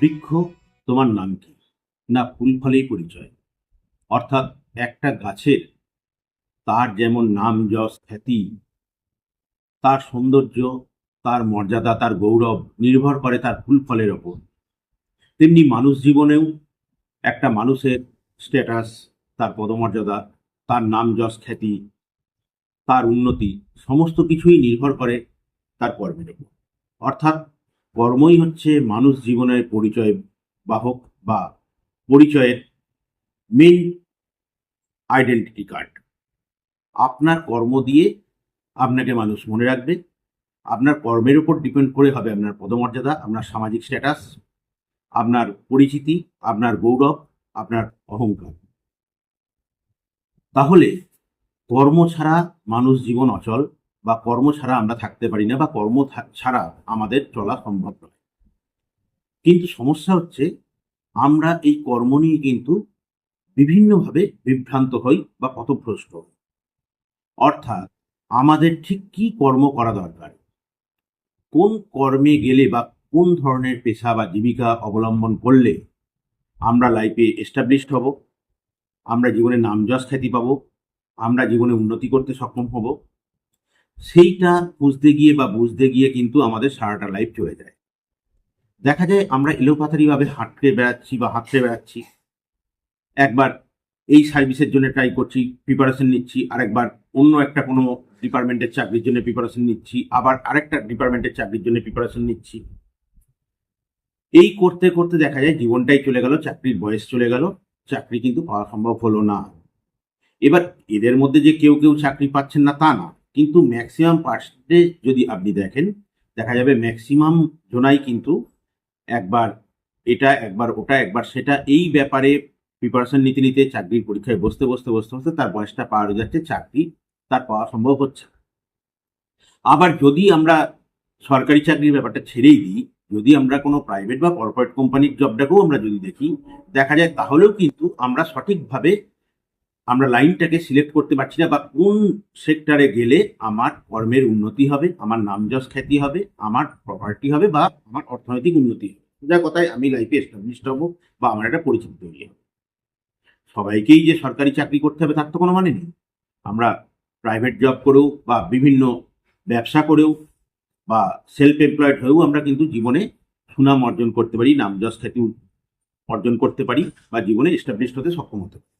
বৃক্ষ, তোমার নাম কি? না, ফুল ফলেই পরিচয়। অর্থাৎ একটা গাছের, তার যেমন নাম যশ খ্যাতি, তার সৌন্দর্য, তার মর্যাদা, তার গৌরব নির্ভর করে তার ফুল ফলের ওপর। তেমনি মানুষ জীবনেও একটা মানুষের স্ট্যাটাস তার পদমর্যাদা, তার নাম যশ খ্যাতি, তার উন্নতি, সমস্ত কিছুই নির্ভর করে তার কর্মের উপর অর্থাৎ কর্মই হচ্ছে মানুষ জীবনের পরিচয় বাহক বা পরিচয়ের মেইন আইডেন্টিটি কার্ড আপনার কর্ম দিয়ে আপনাকে মানুষ মনে রাখবে, আপনার কর্মের উপর ডিপেন্ড করে হবে আপনার পদমর্যাদা, আপনার সামাজিক স্ট্যাটাস আপনার পরিচিতি, আপনার গৌরব, আপনার অহংকার। তাহলে কর্ম ছাড়া মানুষ জীবন অচল বা কর্ম ছাড়া আমরা থাকতে পারি না বা কর্ম ছাড়া আমাদের চলা সম্ভব নয়। কিন্তু সমস্যা হচ্ছে, আমরা এই কর্ম নিয়ে কিন্তু বিভিন্নভাবে বিভ্রান্ত হই বা পথভ্রষ্ট হই। অর্থাৎ আমাদের ঠিক কি কর্ম করা দরকার? কোন কর্মে গেলে বা কোন ধরনের পেশা বা জীবিকা অবলম্বন করলে আমরা লাইফে এস্টাবলিশড হব? আমরা জীবনে নামযশ খ্যাতি পাবো? আমরা জীবনে উন্নতি করতে সক্ষম হব? সেইটা বুঝতে গিয়ে বা বুঝতে গিয়ে কিন্তু আমাদের সারাটা লাইফ চলে যায়। দেখা যায় আমরা এলোপাথারিভাবে হাঁটতে বেড়াচ্ছি বা হাঁটতে বেড়াচ্ছি। একবার এই সার্ভিসের জন্য ট্রাই করছি প্রিপারেশন নিচ্ছি, আরেকবার অন্য একটা কোনো ডিপার্টমেন্টের চাকরির জন্য প্রিপারেশন নিচ্ছি, আবার আরেকটা ডিপার্টমেন্টের চাকরির জন্য প্রিপারেশন নিচ্ছি। এই করতে করতে দেখা যায় জীবনটাই চলে গেল, চাকরির বয়স চলে গেল, চাকরি কিন্তু পাওয়া সম্ভব হলো না। এবার এদের মধ্যে যে কেউ কেউ চাকরি পাচ্ছেন না তা না। কিন্তু ম্যাক্সিমাম পার্সেন্টে যদি আপনি দেখেন, দেখা যাবে ম্যাক্সিমাম জোনাই কিন্তু একবার এটা, একবার ওটা, একবার সেটা, এই ব্যাপারে প্রিপারেশন নিতে নিতে চাকরির পরীক্ষায় বসতে বসতে বসতে বসতে তার বয়সটা পার হয়ে যাচ্ছে, চাকরি তার পাওয়া সম্ভব হচ্ছে আবার যদি আমরা সরকারি চাকরির ব্যাপারটা ছেড়েই দিই, যদি আমরা কোনো প্রাইভেট বা কর্পোরেট কোম্পানির জবটাকেও আমরা যদি দেখি, দেখা যায় তাহলেও কিন্তু আমরা সঠিকভাবে আমরা লাইনটাকে সিলেক্ট করতে পারছি না বা কোন সেক্টরে গেলে আমার কর্মের উন্নতি হবে, আমার নামযশ খ্যাতি হবে, আমার প্রপার্টি হবে বা আমার অর্থনৈতিক উন্নতি হবে। যা কথায় আমি লাইফে এস্টাবলিশড হব বা আমার একটা পরিচিতি তৈরি হবে। সবাইকেই যে সরকারি চাকরি করতে হবে তার তো কোনো মানে নেই। আমরা প্রাইভেট জব করেও বা বিভিন্ন ব্যবসা করেও বা সেলফ এমপ্লয়েড হয়েও আমরা কিন্তু জীবনে সুনাম অর্জন করতে পারি নামযশ খ্যাতি অর্জন করতে পারি বা জীবনে এস্টাবলিশড হতে সক্ষম হতে পারি।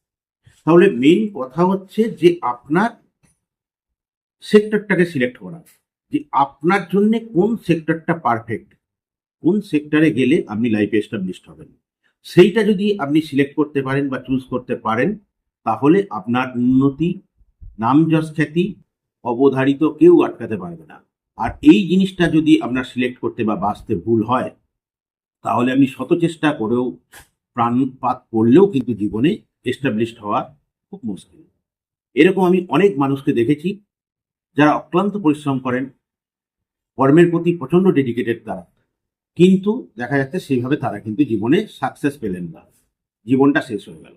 তাহলে মেইন কথা হচ্ছে যে আপনার সেক্টরটাকে সিলেক্ট করা। যে আপনার জন্য কোন সেক্টরটা পারফেক্ট কোন সেক্টরে গেলে আপনি লাইফে এস্টাবলিশড হবেন। সেইটা যদি আপনি সিলেক্ট করতে পারেন বা চুজ করতে পারেন, তাহলে আপনার উন্নতি নামযশ খ্যাতি, অবধারিত কেউ আটকাতে পারবে না। আর এই জিনিসটা যদি আপনার সিলেক্ট করতে বা বাঁচতে ভুল হয়, তাহলে আপনি শত চেষ্টা করেও প্রাণপাত করলেও কিন্তু জীবনে এস্টাবলিশড হওয়া খুব মুশকিল। এরকম আমি অনেক মানুষকে দেখেছি, যারা অক্লান্ত পরিশ্রম করেন, কর্মের প্রতি প্রচণ্ড ডেডিকেটেড তারা। কিন্তু দেখা যাচ্ছে সেইভাবে তারা কিন্তু জীবনে সাকসেস পেলেন না। জীবনটা শেষ হয়ে গেল।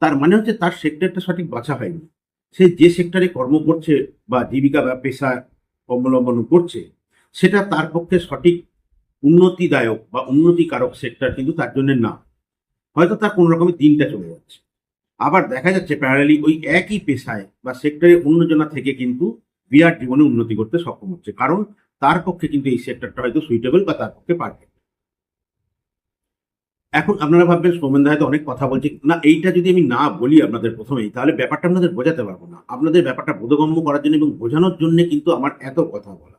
তার মানে হচ্ছে তার সেক্টরটা সঠিক বাছা হয়নি। সে যে সেক্টরে কর্ম করছে বা জীবিকা বা পেশা অবলম্বন করছে, সেটা তার পক্ষে সঠিক উন্নতিদায়ক বা উন্নতিকারক সেক্টর কিন্তু তার জন্য না। হয়তো তার কোনো রকমের দিনটা চলে যাচ্ছে। আবার দেখা যাচ্ছে প্যারালি ওই একই পেশায় বা সেক্টরে অন্যজনা থেকে কিন্তু বিরাট জীবনে উন্নতি করতে সক্ষম হচ্ছে। কারণ তার পক্ষে কিন্তু এই সেক্টরটা হয়তো সুইটেবল বা তার পক্ষে পারফেক্ট এখন আপনারা ভাববেন সৌমেন্দা হয়তো অনেক কথা বলছে। না, এইটা যদি আমি না বলি আপনাদের প্রথমেই, তাহলে ব্যাপারটা আপনাদের বোঝাতে পারব না। আপনাদের ব্যাপারটা বোধগম্য করার জন্য এবং বোঝানোর জন্য কিন্তু আমার এত কথা বলা।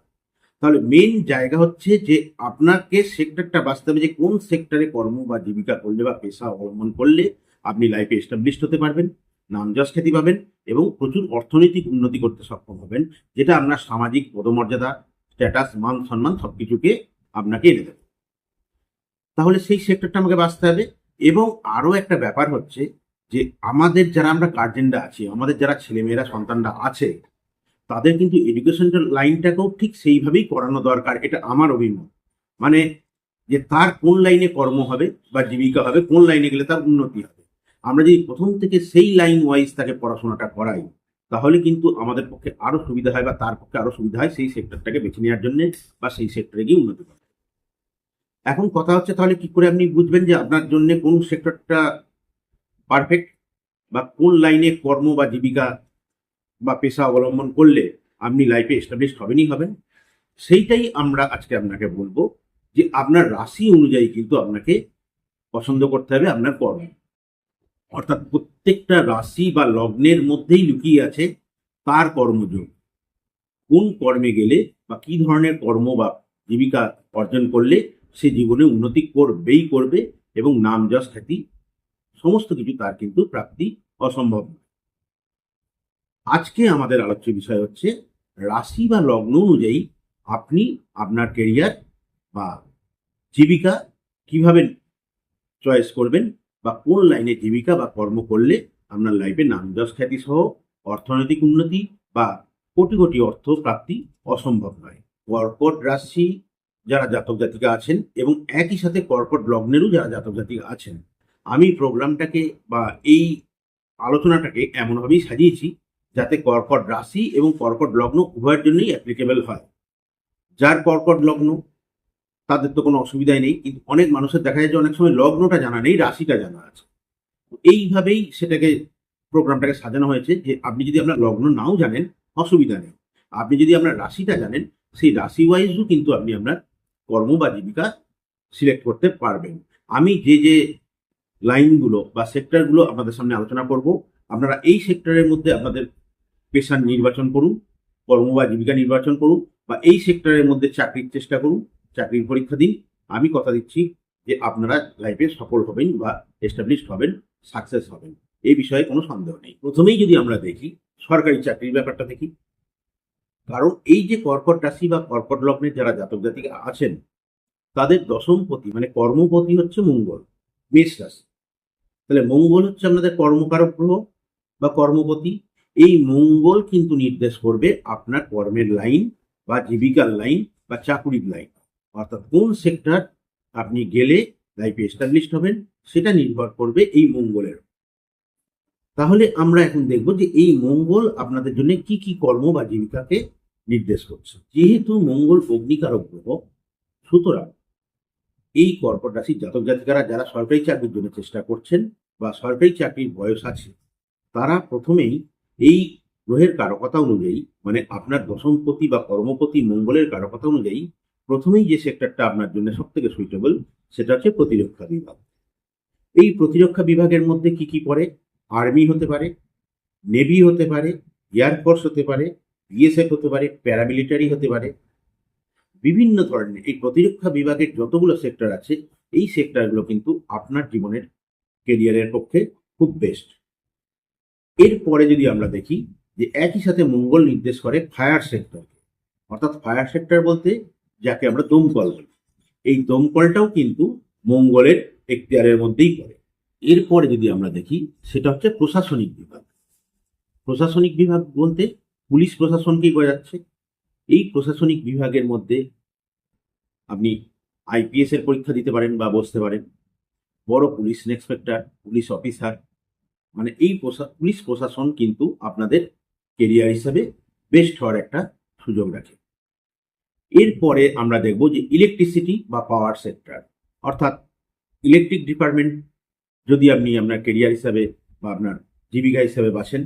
তাহলে মেন জায়গা হচ্ছে যে আপনাকে সেক্টরটা বাঁচতে হবে যে কোন সেক্টরে কর্ম বা জীবিকা করলে বা পেশা অবলম্বন করলে আপনি লাইফে এস্টাবলিশড হতে পারবেন নামযশ খ্যাতি পাবেন এবং প্রচুর অর্থনৈতিক উন্নতি করতে সক্ষম হবেন, যেটা আপনার সামাজিক পদমর্যাদা স্ট্যাটাস মান, সম্মান সবকিছুকে আপনাকে এনে দেবে। তাহলে সেই সেক্টরটা আমাকে বাঁচতে হবে এবং আরও একটা ব্যাপার হচ্ছে যে আমাদের যারা আমরা গার্জেনরা আছি, আমাদের যারা ছেলেমেয়েরা, সন্তানরা আছে, তাদের কিন্তু এডুকেশনাল লাইনটাকেও ঠিক সেইভাবেই করানো দরকার, এটা আমার অভিমত। মানে যে তার কোন লাইনে কর্ম হবে বা জীবিকা হবে, কোন লাইনে গেলে তার উন্নতি হবে। আমরা যদি প্রথম থেকে সেই লাইন ওয়াইজ তাকে পড়াশোনাটা করাই, তাহলে কিন্তু আমাদের পক্ষে আরও সুবিধা হয় বা তার পক্ষে আরও সুবিধা হয় সেই সেক্টরটাকে বেছে নেওয়ার জন্য বা সেই সেক্টরে গিয়ে উন্নতি করা এখন কথা হচ্ছে তাহলে কি করে আপনি বুঝবেন যে আপনার জন্য কোন সেক্টরটা পারফেক্ট বা কোন লাইনে কর্ম বা জীবিকা বা পেশা অবলম্বন করলে আপনি লাইফে এস্টাবলিশ হবেনই হবেন? সেইটাই আমরা আজকে আপনাকে বলব যে আপনার রাশি অনুযায়ী কিন্তু আপনাকে পছন্দ করতে হবে আপনার কর্ম। অর্থাৎ প্রত্যেকটা রাশি বা লগ্নের মধ্যেই লুকিয়ে আছে তার কর্মযোগ কোন কর্মে গেলে বা কি ধরনের কর্ম বা জীবিকা অর্জন করলে সে জীবনে উন্নতি করবেই করবে এবং নাম যশ খ্যাতি, সমস্ত কিছু তার কিন্তু প্রাপ্তি অসম্ভব। আজকে আমাদের আলোচ্য বিষয় হচ্ছে রাশি বা লগ্ন অনুযায়ী আপনি আপনার কেরিয়ার বা জীবিকা কীভাবে চয়েস করবেন বা কোন লাইনে জীবিকা বা কর্ম করলে আপনার লাইফে নাম যশ খ্যাতি সহ অর্থনৈতিক উন্নতি বা কোটি কোটি অর্থ প্রাপ্তি অসম্ভব নয়। কর্কট রাশি যারা জাতক জাতিকা আছেন এবং একই সাথে কর্কট লগ্নেরও যারা জাতক জাতিকা আছেন, আমি প্রোগ্রামটাকে বা এই আলোচনাটাকে এমনভাবেই সাজিয়েছি যাতে কর্কট রাশি এবং কর্কট লগ্ন উভয়ের জন্যই অ্যাপ্লিকেবল হয়। যার কর্কট লগ্ন তাদের তো কোনো অসুবিধাই নেই, কিন্তু অনেক মানুষের দেখা যায় যে অনেক সময় লগ্নটা জানা নেই, রাশিটা জানা আছে। এইভাবেই সেটাকে প্রোগ্রামটাকে সাজানো হয়েছে যে আপনি যদি আপনার লগ্ন নাও জানেন, অসুবিধা নেই। আপনি যদি আপনার রাশিটা জানেন, সেই রাশি ওয়াইজও কিন্তু আপনি আপনার কর্ম বা জীবিকা সিলেক্ট করতে পারবেন। আমি যে যে লাইনগুলো বা সেক্টরগুলো আপনাদের সামনে আলোচনা করব, আপনারা এই সেক্টরের মধ্যে আপনাদের পেশার নির্বাচন করুন, কর্ম বা জীবিকা নির্বাচন করুন বা এই সেক্টরের মধ্যে চাকরির চেষ্টা করুন। চাকরির পরীক্ষা দিন। আমি কথা দিচ্ছি যে আপনারা লাইফে সফল হবেন বা এস্টাবলিশড হবেন সাকসেস হবেন। এই বিষয়ে কোনো সন্দেহ নেই। প্রথমেই যদি আমরা দেখি, সরকারি চাকরির ব্যাপারটা দেখি। কারণ এই যে কর্কট রাশি বা কর্কট লগ্নের যারা জাতক জাতিকা আছেন, তাদের দশমপতি মানে কর্মপতি হচ্ছে মঙ্গল, মেষ রাশি। তাহলে মঙ্গল হচ্ছে আপনাদের কর্মকারক গ্রহ বা কর্মপতি। এই মঙ্গল কিন্তু নির্দেশ করবে আপনার কর্মের লাইন বা জীবিকার লাইন বা চাকুরির লাইন অর্থাৎ কোন সেক্টর আপনি গেলে লাইফে এস্টাবলিশড হবেন, সেটা নির্ভর করবে এই মঙ্গলের। তাহলে আমরা এখন দেখব যে এই মঙ্গল আপনাদের জন্য কি কি কর্ম বা জীবিকাকে নির্দেশ করছে। যেহেতু মঙ্গল অগ্নিকারক গ্রহ, সুতরাং এই কর্কট রাশির জাতক জাতিকারা যারা সরকারি চাকরির জন্য চেষ্টা করছেন বা সরকারি চাকরির বয়স আছে, তারা প্রথমেই এই গ্রহের কারকতা অনুযায়ী মানে আপনার দশমপতি বা কর্মপতি মঙ্গলের কারকতা অনুযায়ী প্রথমেই যে সেক্টরটা আপনার জন্য সব থেকে সুইটেবল সেটা হচ্ছে প্রতিরক্ষা বিভাগ। এই প্রতিরক্ষা বিভাগের মধ্যে কি কি পড়ে? আর্মি হতে পারে নেভি হতে পারে এয়ারফোর্স হতে পারে বিএসএফ হতে পারে প্যারামিলিটারি হতে পারে। বিভিন্ন ধরনের এই প্রতিরক্ষা বিভাগের যতগুলো সেক্টর আছে, এই সেক্টরগুলো কিন্তু আপনার জীবনের কেরিয়ারের পক্ষে খুব বেস্ট এরপরে যদি আমরা দেখি যে একই সাথে মঙ্গল নির্দেশ করে ফায়ার সেক্টরকে অর্থাৎ ফায়ার সেক্টর বলতে যাকে আমরা দমকল বলি। এই দমকলটাও কিন্তু মঙ্গলের এখতিয়ারের মধ্যেই পড়ে। এরপরে যদি আমরা দেখি, সেটা হচ্ছে প্রশাসনিক বিভাগ। প্রশাসনিক বিভাগ বলতে পুলিশ প্রশাসনকেই বোঝাচ্ছে। এই প্রশাসনিক বিভাগের মধ্যে আপনি আইপিএস এর পরীক্ষা দিতে পারেন বা বসতে পারেন। বড় পুলিশ ইন্সপেক্টর, পুলিশ অফিসার মানে এই পুলিশ প্রশাসন কিন্তু আপনাদের কেরিয়ার হিসাবে বেস্ট হওয়ার একটা সুযোগ রাখে। এরপরে আমরা দেখব যে ইলেকট্রিসিটি বা পাওয়ার সেক্টর অর্থাৎ ইলেকট্রিক ডিপার্টমেন্ট যদি আপনি আপনার কেরিয়ার হিসাবে বা আপনার জীবিকা হিসাবে বাসেন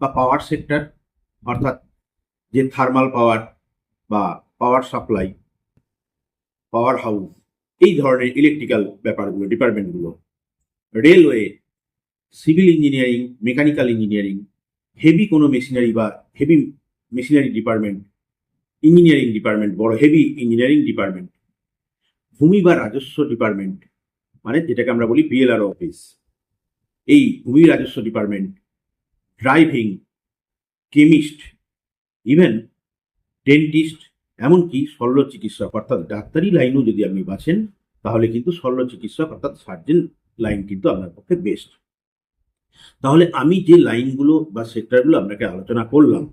বা পাওয়ার সেক্টর অর্থাৎ যে থার্মাল পাওয়ার বা পাওয়ার সাপ্লাই পাওয়ার হাউস এই ধরনের ইলেকট্রিক্যাল ব্যাপারগুলো ডিপার্টমেন্টগুলো railway civil engineering mechanical engineering heavy কোনো মেশিনারি বা heavy machinery department engineering department, বড় হেভি ইঞ্জিনিয়ারিং ডিপার্টমেন্ট। ভূমি বা রাজস্ব ডিপার্টমেন্ট মানে যেটাকে আমরা বলি বিএলআর অফিস। এই ভূমি রাজস্ব department, driving, chemist, even dentist, এমনকি শল্য চিকিৎসক অর্থাৎ ডাক্তারি লাইনও যদি আপনি বাছেন, তাহলে কিন্তু শল্য চিকিৎসক অর্থাৎ সার্জেন লাইন কিন্তু আপনার পক্ষে বেস্ট তাহলে আমি যে লাইনগুলো বা সেক্টরগুলো আপনাকে আলোচনা করলাম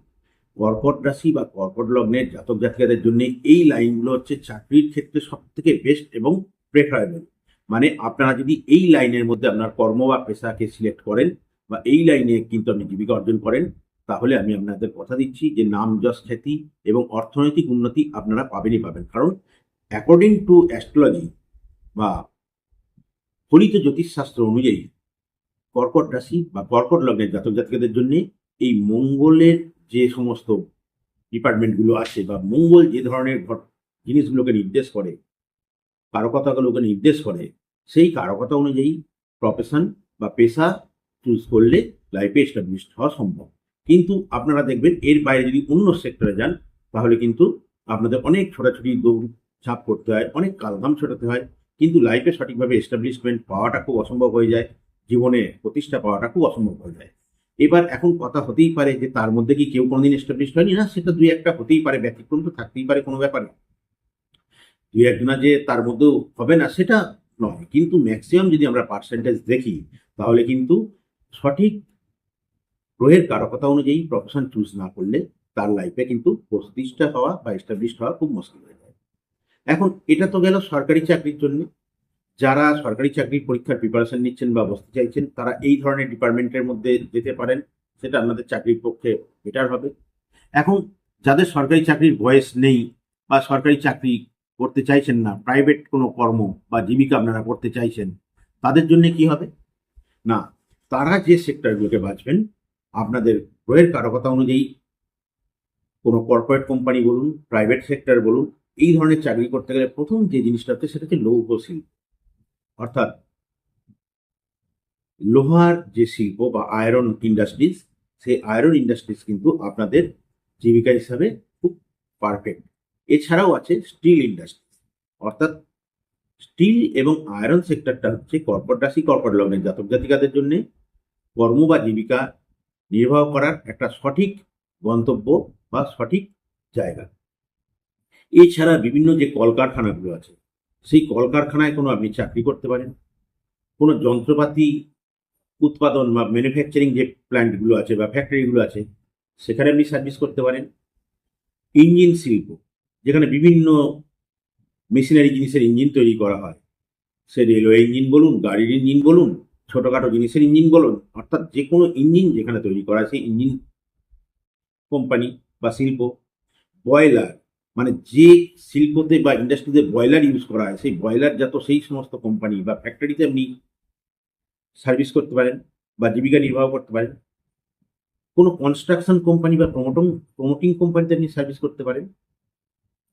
কর্কট রাশি বা কর্কট লগ্নের জাতক জাতিকাদের জন্য এই লাইনগুলো হচ্ছে চাকরির ক্ষেত্রে সব থেকে বেস্ট এবং প্রেফারেবল মানে আপনারা যদি এই লাইনের মধ্যে আপনার কর্ম বা পেশাকে সিলেক্ট করেন বা এই লাইনে কিন্তু আপনি জীবিকা অর্জন করেন, তাহলে আমি আপনাদের কথা দিচ্ছি যে নাম, যশ, খ্যাতি এবং অর্থনৈতিক উন্নতি আপনারা পাবেনই পাবেন। কারণ অ্যাকর্ডিং টু অ্যাস্ট্রোলজি বা ফলিত জ্যোতিষশাস্ত্র অনুযায়ী কর্কট রাশি বা কর্কট লগ্নের জাতক জাতিকাদের জন্য এই মঙ্গলের যে সমস্ত ডিপার্টমেন্টগুলো আছে বা মঙ্গল যে ধরনের জিনিসগুলোকে নির্দেশ করে কারকতাগুলোকে নির্দেশ করে, সেই কারকতা অনুযায়ী প্রফেশন বা পেশা চুজ করলে লাইফে এস্টাবলিশড হওয়া সম্ভব। কিন্তু আপনারা দেখবেন এর বাইরে যদি অন্য সেক্টরে যান, তাহলে কিন্তু আপনাদের অনেক ছোটাছুটি দৌড় ছাপ করতে হয়, অনেক কালঘাম ছোটাতে হয়। কিন্তু লাইফে সঠিকভাবে এস্টাবলিশমেন্ট পাওয়াটা খুব অসম্ভব হয়ে যায়, জীবনে প্রতিষ্ঠা পাওয়াটা খুব অসম্ভব হয়ে যায়। এবার এখন কথা হতেই পারে যে তার মধ্যে কি কেউ কোনোদিন এস্টাবলিশ হয়নি? না সেটা দুই একটা হতেই পারে, ব্যতিক্রম তো থাকতেই পারে কোনো ব্যাপারে। দুই একজনা যে তার মধ্যেও হবে না, সেটা নয়। কিন্তু ম্যাক্সিমাম যদি আমরা পার্সেন্টেজ দেখি, তাহলে কিন্তু সঠিক গ্রহের কারকতা অনুযায়ী প্রফেশন চুজ না করলে তার লাইফে কিন্তু প্রতিষ্ঠা হওয়া বা এস্টাবলিশড হওয়া খুব মুশকিল হয়ে যায়। এখন এটা তো গেল সরকারি চাকরির জন্য। যারা সরকারি চাকরির পরীক্ষার প্রিপারেশন নিচ্ছেন বা বসতে চাইছেন, তারা এই ধরনের ডিপার্টমেন্টের মধ্যে যেতে পারেন, সেটা আপনাদের চাকরির পক্ষে বেটার হবে। এখন যাদের সরকারি চাকরির বয়স নেই বা সরকারি চাকরি করতে চাইছেন না প্রাইভেট কোনো কর্ম বা জীবিকা আপনারা করতে চাইছেন, তাদের জন্য কি হবে? না, তারা যে সেক্টরগুলোকে বাঁচবেন, আপনাদের গ্রহের কারকতা অনুযায়ী কোনো কর্পোরেট কোম্পানি বলুন প্রাইভেট সেক্টর বলুন, এই ধরনের চাকরি করতে গেলে প্রথম যে জিনিসটা হচ্ছে সেটা হচ্ছে লৌহ শিল্প অর্থাৎ লোহার যে শিল্প বা আয়রন ইন্ডাস্ট্রিজ সেই আয়রন ইন্ডাস্ট্রিজ কিন্তু আপনাদের জীবিকা হিসাবে খুব পারফেক্ট এছাড়াও আছে স্টিল ইন্ডাস্ট্রি অর্থাৎ স্টিল এবং আয়রন সেক্টরটা হচ্ছে কর্পোরেট রাশি কর্পোরেট লগ্নের জাতক জাতিকাদের জন্য কর্ম বা জীবিকা নির্বাহ করার একটা সঠিক গন্তব্য বা সঠিক জায়গা। এছাড়া বিভিন্ন যে কলকারখানাগুলো আছে সেই কলকারখানায় কোনো আপনি চাকরি করতে পারেন? কোনো যন্ত্রপাতি উৎপাদন বা ম্যানুফ্যাকচারিং যে প্ল্যান্টগুলো আছে বা ফ্যাক্টরিগুলো আছে, সেখানে আপনি সার্ভিস করতে পারেন? ইঞ্জিন শিল্প, যেখানে বিভিন্ন মেশিনারি জিনিসের ইঞ্জিন তৈরি করা হয়। সে রেলওয়ে ইঞ্জিন বলুন, গাড়ির ইঞ্জিন বলুন, ছোটোখাটো জিনিসের ইঞ্জিন বলুন, অর্থাৎ যে কোনো ইঞ্জিন যেখানে তৈরি করা, সেই ইঞ্জিন কোম্পানি বা শিল্প। বয়লার মানে যে শিল্পতে বা ইন্ডাস্ট্রিতে ব্রয়লার ইউজ করা হয়, সেই ব্রয়লার যত সেই সমস্ত কোম্পানি বা ফ্যাক্টরিতে আপনি সার্ভিস করতে পারেন বা জীবিকা নির্বাহ করতে পারেন, কোনো কনস্ট্রাকশন কোম্পানি বা প্রমোটং প্রমোটিং কোম্পানিতে আপনি সার্ভিস করতে পারেন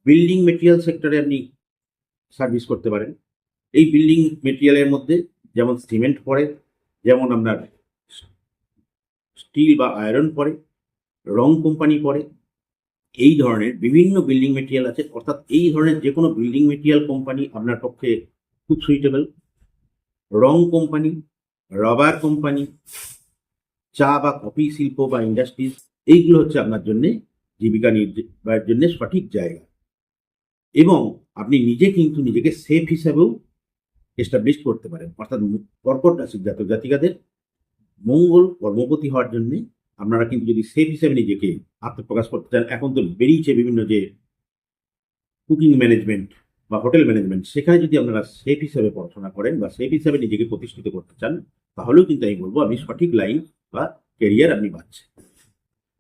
বিল্ডিং মেটেরিয়াল সেক্টরে আপনি সার্ভিস করতে পারেন। এই বিল্ডিং মেটেরিয়ালের মধ্যে যেমন সিমেন্ট পড়ে, যেমন আপনার স্টিল বা আয়রন পড়ে, রং কোম্পানি পড়ে এই ধরনের বিভিন্ন বিল্ডিং মেটেরিয়াল আছে, অর্থাৎ এই ধরনের যে কোনো বিল্ডিং মেটেরিয়াল কোম্পানি আপনার পক্ষে খুব সুইটেবল রং কোম্পানি রবার কোম্পানি চা বা কফি শিল্প বা ইন্ডাস্ট্রিজ এইগুলো হচ্ছে আপনার জন্য জীবিকা নির্বাহের জন্য সঠিক জায়গা। এবং আপনি নিজে কিন্তু নিজেকে সেফ হিসাবেও এস্টাবলিশ করতে পারেন। অর্থাৎ কর্কট রাশির জাতক জাতিকাদের মঙ্গল কর্মপতি হওয়ার জন্য আপনারা কিন্তু যদি সেফ হিসেবে নিজেকে আত্মপ্রকাশ করতে চান, এখন তো বেরিয়েছে বিভিন্ন যে কুকিং ম্যানেজমেন্ট বা হোটেল ম্যানেজমেন্ট সেখানে যদি আপনারা সেফ হিসেবে পড়াশোনা করেন বা সেফ হিসেবে নিজেকে প্রতিষ্ঠিত করতে চান, তাহলেও কিন্তু আমি বলব আপনি সঠিক লাইন বা ক্যারিয়ার আপনি পাচ্ছেন।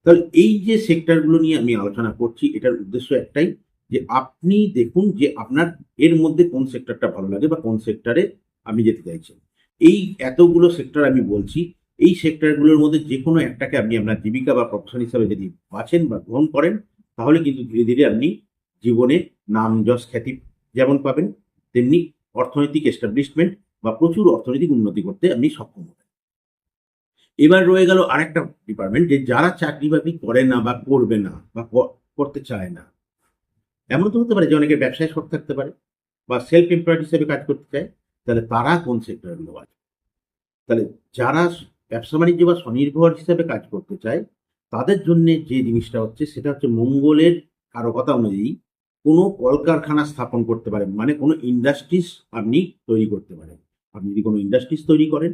তাহলে এই যে সেক্টরগুলো নিয়ে আমি আলোচনা করছি, এটার উদ্দেশ্য একটাই যে আপনি দেখুন যে আপনার এর মধ্যে কোন সেক্টরটা ভালো লাগে বা কোন সেক্টরে আপনি যেতে চাইছেন। এই এতগুলো সেক্টর আমি বলছি এই সেক্টরগুলোর মধ্যে যে কোনো একটাকে আপনি আপনার জীবিকা বা প্রফেশন হিসাবে যদি বাছেন বা গ্রহণ করেন, তাহলে কিন্তু ধীরে ধীরে আপনি জীবনে নাম যশ খ্যাতি যেমন পাবেন, তেমনি অর্থনৈতিক এস্টাবলিশমেন্ট বা প্রচুর অর্থনৈতিক উন্নতি করতে আপনি সক্ষম হবেন। এবার রয়ে গেল আরেকটা ডিপার্টমেন্ট যে যারা চাকরি বাকরি করে না বা করবে না বা করতে চায় না। এমন তো হতে পারে যে অনেকের ব্যবসায় শখ থাকতে পারে বা সেলফ এমপ্লয়েড হিসেবে কাজ করতে চায়, তাহলে তারা কোন সেক্টরগুলো আছে তাহলে যারা ব্যবসা বাণিজ্য বা স্বনির্ভর হিসেবে কাজ করতে চায়, তাদের জন্য যে জিনিসটা হচ্ছে সেটা হচ্ছে মঙ্গলের কারকতা অনুযায়ী কোনো কলকারখানা স্থাপন করতে পারেন মানে কোনো ইন্ডাস্ট্রিজ আপনি তৈরি করতে পারেন। আপনি যদি কোনো ইন্ডাস্ট্রিজ তৈরি করেন,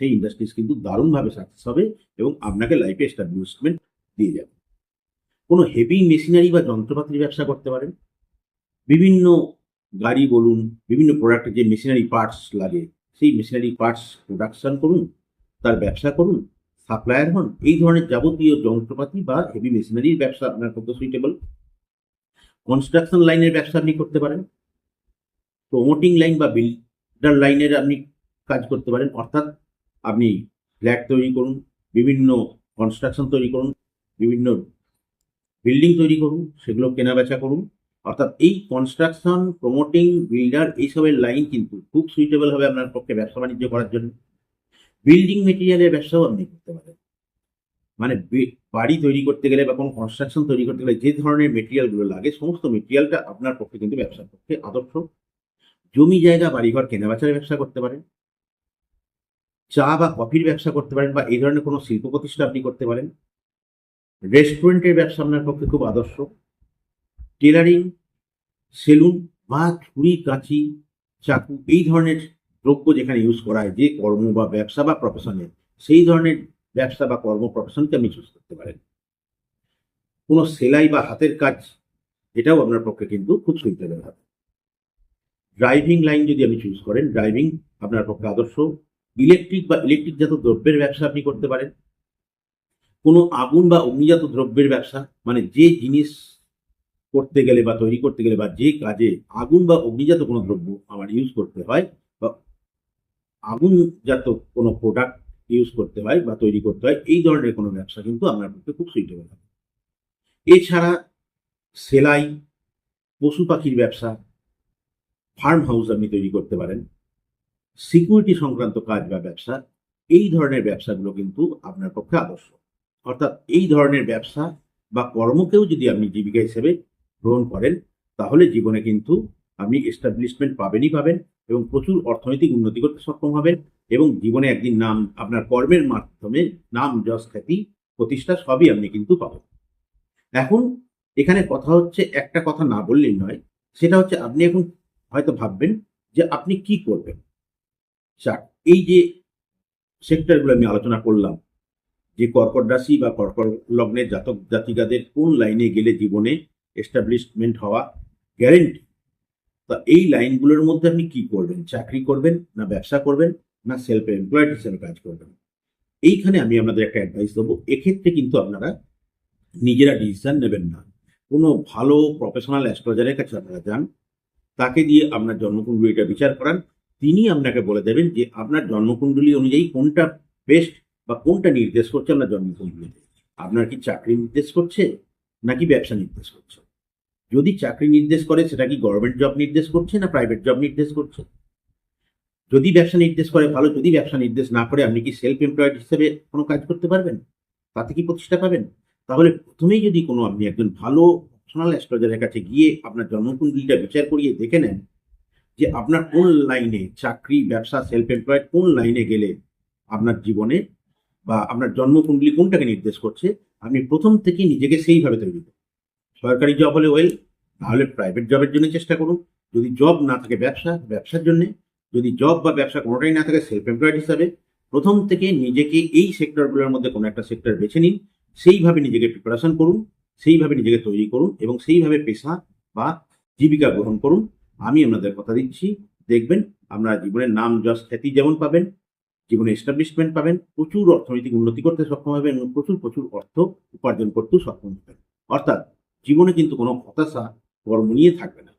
সেই ইন্ডাস্ট্রিজ কিন্তু দারুণভাবে সাকসেস হবে এবং আপনাকে লাইফে এস্টাবলিশমেন্ট দিয়ে যাবে। কোনো হেভি মেশিনারি বা যন্ত্রপাতির ব্যবসা করতে পারেন, বিভিন্ন গাড়ি বলুন, বিভিন্ন প্রোডাক্টের যে মেশিনারি পার্টস লাগে, সেই মেশিনারি পার্টস প্রোডাকশন করুন তার ব্যবসা করুন সাপ্লায়ার হন, এই ধরনের যাবতীয় যন্ত্রপাতি বা হেভি মেশিনারির ব্যবসা আপনার পক্ষে সুইটেবল কনস্ট্রাকশন লাইনের ব্যবসা আপনি করতে পারেন। প্রমোটিং লাইন বা বিল্ডার লাইনের আপনি কাজ করতে পারেন। অর্থাৎ আপনি ফ্ল্যাট তৈরি করুন, বিভিন্ন কনস্ট্রাকশন তৈরি করুন, বিভিন্ন বিল্ডিং তৈরি করুন, সেগুলো কেনা বেচা করুন। অর্থাৎ এই কনস্ট্রাকশন প্রমোটিং বিল্ডার এইসবের লাইন কিন্তু খুব সুইটেবল হবে আপনার পক্ষে ব্যবসা বাণিজ্য করার জন্য। বিল্ডিং মেটেরিয়ালের ব্যবসাও আপনি করতে পারেন। মানে বাড়ি তৈরি করতে গেলে বা কোনো কনস্ট্রাকশন তৈরি করতে গেলে যে ধরনের মেটেরিয়ালগুলো লাগে, সমস্ত মেটেরিয়ালটা আপনার পক্ষে কিন্তু ব্যবসার পক্ষে আদর্শ। জমি জায়গা, বাড়িঘর, কেনাবেচার ব্যবসা করতে পারেন। চা বা কফির ব্যবসা করতে পারেন বা এই ধরনের কোনো শিল্প প্রতিষ্ঠা আপনি করতে পারেন। রেস্টুরেন্টের ব্যবসা আপনার পক্ষে খুব আদর্শ। টেলারিং সেলুন বা ছুরি, কাঁচি, চাকু, এই ধরনের দ্রব্য যেখানে ইউজ করা হয়, যে কর্ম বা ব্যবসা বা প্রফেশনে সেই ধরনের ব্যবসা বা কর্ম প্রফেশনকে আপনি চুজ করতে পারেন। কোনো সেলাই বা হাতের কাজ, এটাও আপনার পক্ষে কিন্তু খুব সুইটেবল হবে। ড্রাইভিং লাইন যদি আপনি চুজ করেন ড্রাইভিং আপনার পক্ষে আদর্শ। ইলেকট্রিক বা ইলেকট্রিক জাত দ্রব্যের ব্যবসা আপনি করতে পারেন। কোনো আগুন বা অগ্নিজাত দ্রব্যের ব্যবসা মানে যে জিনিস করতে গেলে বা তৈরি করতে গেলে বা যে কাজে আগুন বা অগ্নিজাত কোনো দ্রব্য আমার ইউজ করতে হয় আগুনজাত কোনো প্রোডাক্ট ইউজ করতে হয় বা তৈরি করতে হয়, এই ধরনের কোনো ব্যবসা কিন্তু আপনার পক্ষে খুব সুইটেবল হবে। এছাড়া সেলাই, পশু পাখির ব্যবসা ফার্ম হাউস আপনি তৈরি করতে পারেন সিকিউরিটি সংক্রান্ত কাজ বা ব্যবসা, এই ধরনের ব্যবসাগুলো কিন্তু আপনার পক্ষে আদর্শ। অর্থাৎ এই ধরনের ব্যবসা বা কর্মকেও যদি আপনি জীবিকা হিসেবে গ্রহণ করেন, তাহলে জীবনে কিন্তু আপনি এস্টাবলিশমেন্ট পাবেনই পাবেন। এবং প্রচুর অর্থনৈতিক উন্নতি করতে সক্ষম হবেন এবং জীবনে একদিন নাম, আপনার কর্মের মাধ্যমে নাম, যশ, খ্যাতি প্রতিষ্ঠা সবই আপনি কিন্তু পাবেন। এখন এখানে কথা হচ্ছে একটা কথা না বললেই নয়, সেটা হচ্ছে আপনি এখন হয়তো ভাববেন যে আপনি কি করবেন। যাক, এই যে সেক্টরগুলো আমি আলোচনা করলাম, যে কর্কট রাশি বা কর্কট লগ্নের জাতক জাতিকাদের কোন লাইনে গেলে জীবনে এস্টাবলিশমেন্ট হওয়া গ্যারেন্টি তা এই লাইনগুলোর মধ্যে আপনি কি করবেন? চাকরি করবেন না ব্যবসা করবেন না সেলফ এমপ্লয়েড হিসেবে কাজ করবেন? এইখানে আমি আপনাদের একটা অ্যাডভাইস দেবো। এক্ষেত্রে কিন্তু আপনারা নিজেরা ডিসিশন নেবেন না। কোনো ভালো প্রফেশনাল অ্যাস্ট্রোলজারের কাছে আপনারা যান, তাকে দিয়ে আপনার জন্মকুণ্ডলীটা বিচার করান। তিনি আপনাকে বলে দেবেন যে আপনার জন্মকুণ্ডলী অনুযায়ী কোনটা বেস্ট বা কোনটা নির্দেশ করছে আপনার জন্মকুণ্ডলীতে। আপনার কি চাকরি নির্দেশ করছে নাকি ব্যবসা নির্দেশ করছে? যদি চাকরি নির্দেশ করে, সেটা কি গভর্নমেন্ট জব নির্দেশ করছে না প্রাইভেট জব নির্দেশ করছে? যদি ব্যবসা নির্দেশ করে, ভালো, যদি ব্যবসা নির্দেশ না করে, আপনি কি সেলফ এমপ্লয়েড হিসেবে কোনো কাজ করতে পারবেন? তাতে কি প্রতিষ্ঠা পাবেন? তাহলে প্রথমেই যদি কোনো আপনি একজন ভালো প্রফেশনাল অ্যাস্ট্রোলজারের কাছে গিয়ে আপনার জন্মকুণ্ডলীটা বিচার করিয়ে দেখে নেন যে আপনার কোন লাইনে চাকরি, ব্যবসা সেলফ এমপ্লয়েড কোন লাইনে গেলে আপনার জীবনে বা আপনার জন্মকুণ্ডলী কোনটাকে নির্দেশ করছে, আপনি প্রথম থেকেই নিজেকে সেইভাবে তৈরি করুন। সরকারি জব হলে ওয়েল তাহলে প্রাইভেট জবের জন্য চেষ্টা করুন। যদি জব না থাকে ব্যবসা, ব্যবসার জন্য যদি জব বা ব্যবসা কোনোটাই না থাকে সেলফ এমপ্লয়েড হিসাবে, প্রথম থেকে নিজেকে এই সেক্টরগুলোর মধ্যে কোনো একটা সেক্টর বেছে নিন, সেইভাবে নিজেকে প্রিপারেশন করুন, সেইভাবে নিজেকে তৈরি করুন এবং সেইভাবে পেশা বা জীবিকা গ্রহণ করুন। আমি আপনাদের কথা দিচ্ছি, দেখবেন আপনারা জীবনের নাম, যশ, খ্যাতি যেমন পাবেন, জীবনে এস্টাবলিশমেন্ট পাবেন, প্রচুর অর্থনৈতিক উন্নতি করতে সক্ষম হবেন এবং প্রচুর প্রচুর অর্থ উপার্জন করতেও সক্ষম হবেন। অর্থাৎ জীবনে কিন্তু কোনো হতাশা কর্ম নিয়ে থাকবে না।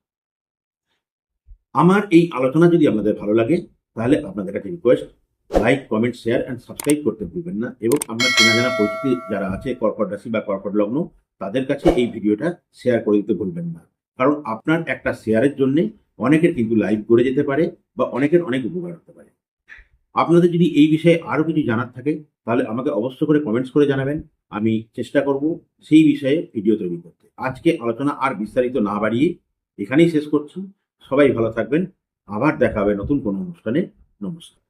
আমার এই আলোচনা যদি আপনাদের ভালো লাগে, তাহলে আপনাদের কাছে request like comment share and subscribe করতে ভুলবেন না এবং আপনার চেনা জানা পরিচিতি যারা আছে কর্কট রাশি বা কর্কট লগ্ন, তাদের কাছে এই ভিডিওটা শেয়ার করে দিতে ভুলবেন না। কারণ আপনার একটা শেয়ারের জন্যে অনেকের কিন্তু লাইভ করে যেতে পারে বা অনেকের অনেক উপকার হতে পারে। আপনাদের যদি এই বিষয়ে আরও কিছু জানার থাকে, তাহলে আমাকে অবশ্য করে কমেন্টস করে জানাবেন। আমি চেষ্টা করব সেই বিষয়ে ভিডিও তৈরি করতে। আজকে আলোচনা আর বিস্তারিত না বাড়িয়ে এখানেই শেষ করছি। সবাই ভালো থাকবেন। আবার দেখা হবে নতুন কোনো অনুষ্ঠানে। নমস্কার।